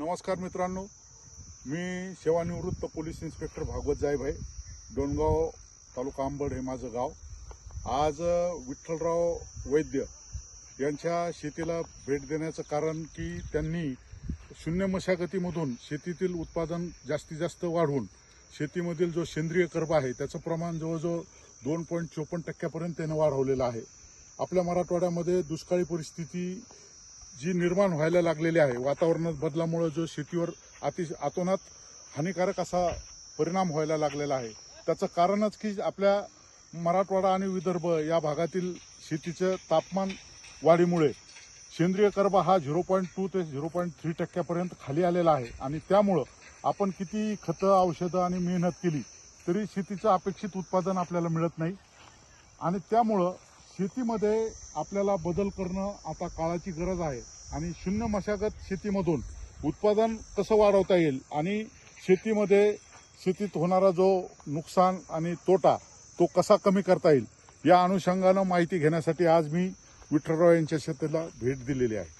नमस्कार मित्रांनो मी सेवानिवृत्त पोलीस इन्स्पेक्टर भागवत जायभाई डोणगाव तालुका आंबड हे माझं गाव. आज विठ्ठलराव वैद्य यांच्या शेतीला भेट देण्याचं कारण की त्यांनी शून्य मशागतीमधून शेतीतील उत्पादन जास्तीत जास्त वाढवून शेतीमधील जो सेंद्रिय कर्ब आहे त्याचं प्रमाण जवळजवळ दोन पॉईंट चोपन्न टक्क्यापर्यंत त्यानं वाढवलेलं आहे. आपल्या मराठवाड्यामध्ये दुष्काळी परिस्थिती जी निर्माण व्हायला लागलेली आहे वातावरणात बदलामुळे जो शेतीवर अतिश आतोनात हानिकारक असा परिणाम व्हायला लागलेला आहे. त्याचं कारणच की आपल्या मराठवाडा आणि विदर्भ या भागातील शेतीचं तापमान वाढीमुळे सेंद्रिय कर्बा हा झिरो पॉईंट टू ते झिरो पॉईंट थ्री टक्क्यापर्यंत खाली आलेला आहे आणि त्यामुळं आपण किती खतं औषधं आणि मेहनत केली तरी शेतीचं अपेक्षित उत्पादन आपल्याला मिळत नाही. आणि त्यामुळं शेतीमध्ये आपल्याला बदल करणं आता काळाची गरज आहे. आणि शून्य मशागत शेतीमधून उत्पादन कसं वाढवता येईल आणि शेतीमध्ये शेतीत होणारा जो नुकसान आणि तोटा तो कसा कमी करता येईल या अनुषंगानं माहिती घेण्यासाठी आज मी विठ्ठलराव यांच्या शेतीला भेट दिलेली आहे.